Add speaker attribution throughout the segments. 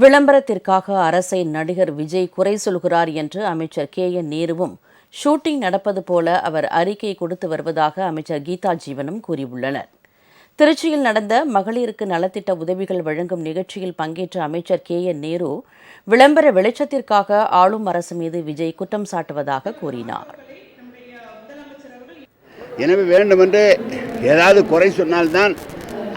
Speaker 1: விளம்பரத்திற்காக அரசை நடிகர் விஜய் குறை சொல்கிறார் என்று அமைச்சர் கே என் நேருவும் ஷூட்டிங் நடப்பது போல அவர் அறிக்கை கொடுத்து வருவதாக அமைச்சர் கீதா ஜீவனும் கூறியுள்ளனர். திருச்சியில் நடந்த மகளிருக்கு நலத்திட்ட உதவிகள் வழங்கும் நிகழ்ச்சியில் பங்கேற்ற அமைச்சர் கே என் நேரு விளம்பர வெளிச்சத்திற்காக ஆளும் அரசு மீது விஜய் குற்றம் சாட்டுவதாக கூறினார்.
Speaker 2: எனவே வேண்டுமென்று ஏதாவது குறை சொன்னால்தான்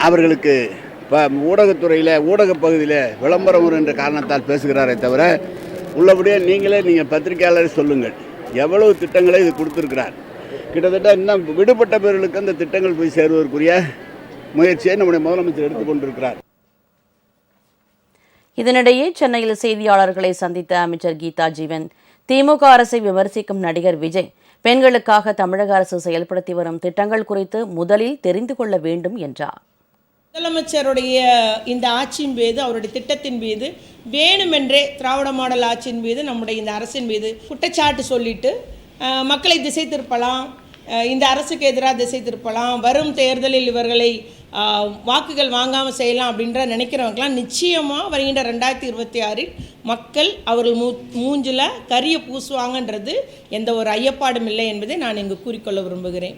Speaker 2: அவர்களுக்கு இப்போ ஊடகத்துறையில் ஊடகப் பகுதியில் விளம்பரம் என்ற காரணத்தால் பேசுகிறாரே தவிர உள்ளபடியே நீங்களே நீங்கள் பத்திரிகையாளர் சொல்லுங்கள். எவ்வளவு திட்டங்களை இது கொடுத்துருக்கிறார். கிட்டத்தட்ட இன்னும் விடுபட்ட பேர்களுக்கு அந்த திட்டங்கள் போய் சேருவதற்குரிய முயற்சியை நம்முடைய முதலமைச்சர் எடுத்துக்கொண்டிருக்கிறார்
Speaker 1: இதனிடையே சென்னையில் செய்தியாளர்களை சந்தித்த அமைச்சர் கீதா ஜீவன் திமுக அரசை விமர்சிக்கும் நடிகர் விஜய் பெண்களுக்காக தமிழக அரசு செயல்படுத்தி வரும் திட்டங்கள் குறித்து முதலில் தெரிந்து கொள்ள வேண்டும் என்றார்.
Speaker 3: முதலமைச்சருடைய இந்த ஆட்சியின் மீது அவருடைய திட்டத்தின் மீது வேணுமென்றே திராவிட மாடல் ஆட்சியின் மீது நம்முடைய இந்த அரசின் மீது குற்றச்சாட்டு சொல்லிட்டு மக்களை திசை திருப்பலாம் இந்த அரசுக்கு எதிராக திசை திருப்பலாம் வரும் தேர்தலில் இவர்களை வாக்குகள் வாங்காமல் செய்யலாம் அப்படின்ற நினைக்கிறவங்கலாம் நிச்சயமாக வருகின்ற ரெண்டாயிரத்தி இருபத்தி ஆறில் மக்கள் அவர்கள் மூ மூஞ்சில் கரிய பூசுவாங்கன்றது எந்த ஒரு ஐயப்பாடும் இல்லை என்பதை நான் இங்கு கூறிக்கொள்ள விரும்புகிறேன்.